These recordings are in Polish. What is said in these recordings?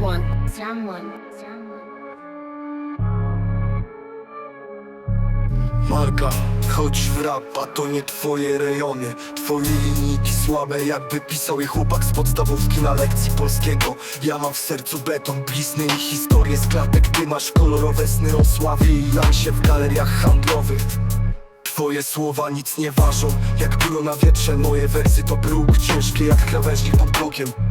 someone, someone, someone. Marka, chodź w rap, a to nie twoje rejony. Twoje linijki słabe, jakby pisał je chłopak z podstawówki na lekcji polskiego. Ja mam w sercu beton, blizny i historię z klatek. Ty masz kolorowe sny o sławie i nam się w galeriach handlowych. Twoje słowa nic nie ważą, jak pióro na wietrze. Moje wersy to próg, ciężkie jak krawężnik pod blokiem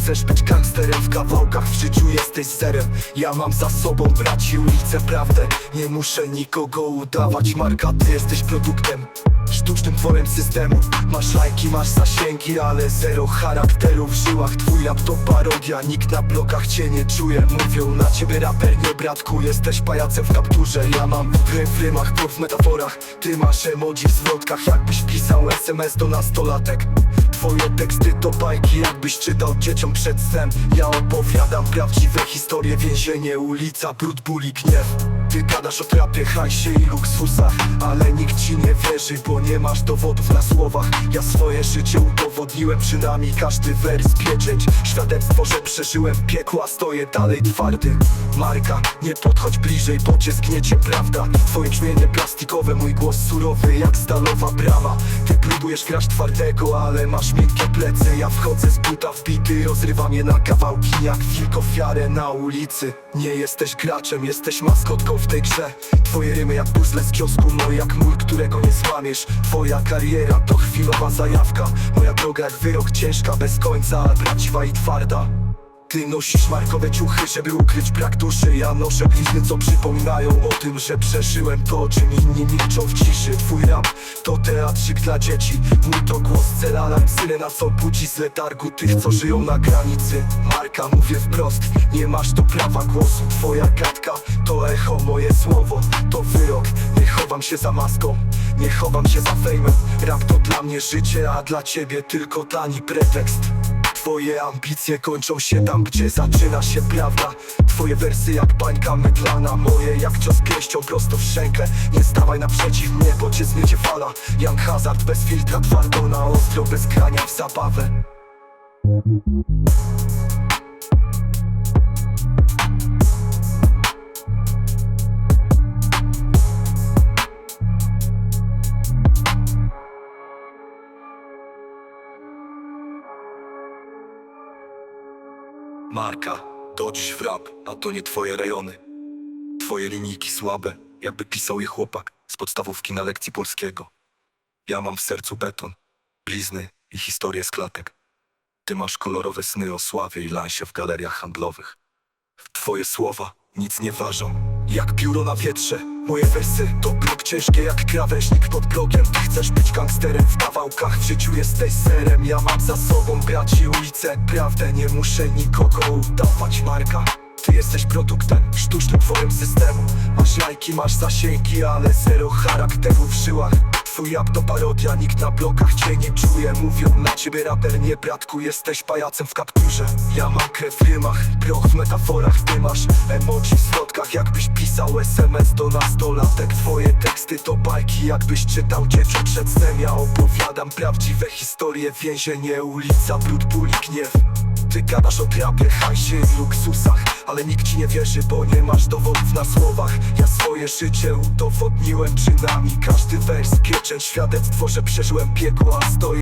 chcesz być gangsterem w kawałkach, w życiu jesteś zerem. Ja mam za sobą braci ulicę prawdę. Nie muszę nikogo udawać Marka, ty jesteś produktem Sztucznym tworem systemu. Masz lajki, masz zasięgi, ale zero charakteru w żyłach. Twój rap to parodia, nikt na blokach cię nie czuje. Mówią na ciebie raper, nie bratku Jesteś pajacem w kapturze. Ja mam rym w rymach, to w metaforach. Ty masz emoji w zwrotkach Jakbyś pisał SMS do nastolatek. Twoje teksty to bajki, jakbyś czytał dzieciom przed snem. Ja opowiadam prawdziwe historie Więzienie, ulica, brud, ból i gniew Ty gadasz o trapie, hajsie i luksusach Ale nikt ci nie wierzy, bo nie masz dowodów na słowach. Ja swoje życie udowodniłem przynajmniej każdy wers pieczęć. Świadectwo, że przeżyłem a stoję dalej twardy Marka, nie podchodź bliżej, bo cię zgniecie prawda? Twoje brzmienie plastikowe, mój głos surowy jak stalowa brama. Ty próbujesz grać twardego, ale masz miękkie plecy. Ja wchodzę z buta wbity, rozrywam je na kawałki Jak wilk ofiarę na ulicy. Nie jesteś graczem, jesteś maskotką w tej grze. Twoje rymy jak puzzle z kiosku, no jak mur, którego nie złamiesz. Twoja kariera to chwilowa zajawka. Moja droga jak wyrok ciężka, bez końca, ale prawdziwa i twarda ty nosisz markowe ciuchy, żeby ukryć brak duszy. Ja noszę blizny, co przypominają o tym, że przeżyłem to, czym inni milczą w ciszy. Twój rap to teatrzyk dla dzieci. Mój to głos celala, syrena, co budzi z letargu Tych, co żyją na granicy. Marka, mówię wprost, nie masz do prawa głosu. Twoja gadka to echo, moje słowo To wyrok, nie chowam się za maską Nie chowam się za fejmem. Rap to dla mnie życie, a dla ciebie tylko tani pretekst Twoje ambicje kończą się tam, gdzie zaczyna się prawda. Twoje wersy jak bańka mydlana Moje jak cios pięścią prosto w szczękę. Nie stawaj naprzeciw mnie, bo cię zmiecie fala. Young Hazard bez filtra, twardo na ostro Bez grania w zabawę Marka, to dziś w rap, a to nie twoje rejony. Twoje linijki słabe, jakby pisał je chłopak z podstawówki na lekcji polskiego. Ja mam w sercu beton, blizny i historię z klatek. Ty masz kolorowe sny o sławie i lansie w galeriach handlowych. Twoje słowa nic nie ważą, jak pióro na wietrze. Moje wersy to blok ciężkie jak krawężnik pod blogiem. Ty chcesz być gangsterem w kawałkach, w życiu jesteś serem. Ja mam za sobą braci ulicę, prawdę nie muszę nikogo udawać. Marka, ty jesteś produktem, sztucznym tworem systemu. Masz lajki, masz zasięgi, ale zero charakteru w żyłach Twój rap to parodia, nikt na blokach cię nie czuje. Mówią na ciebie raper, nie bratku, jesteś pajacem w kapturze. Ja mam krew w rymach, proch w metaforach Ty masz emoji w zwrotkach, jakbyś pisał SMS do nastolatek. Twoje teksty to bajki, jakbyś czytał dzieciom przed snem. Ja opowiadam prawdziwe historie, więzienie, ulica, brud, ból i gniew. Ty gadasz o trapie, hajsie i luksusach Ale nikt ci nie wierzy, bo nie masz dowodów na słowach. Ja swoje życie udowodniłem przynajmniej. Każdy wers pieczęć, świadectwo, że przeżyłem piekło A stoję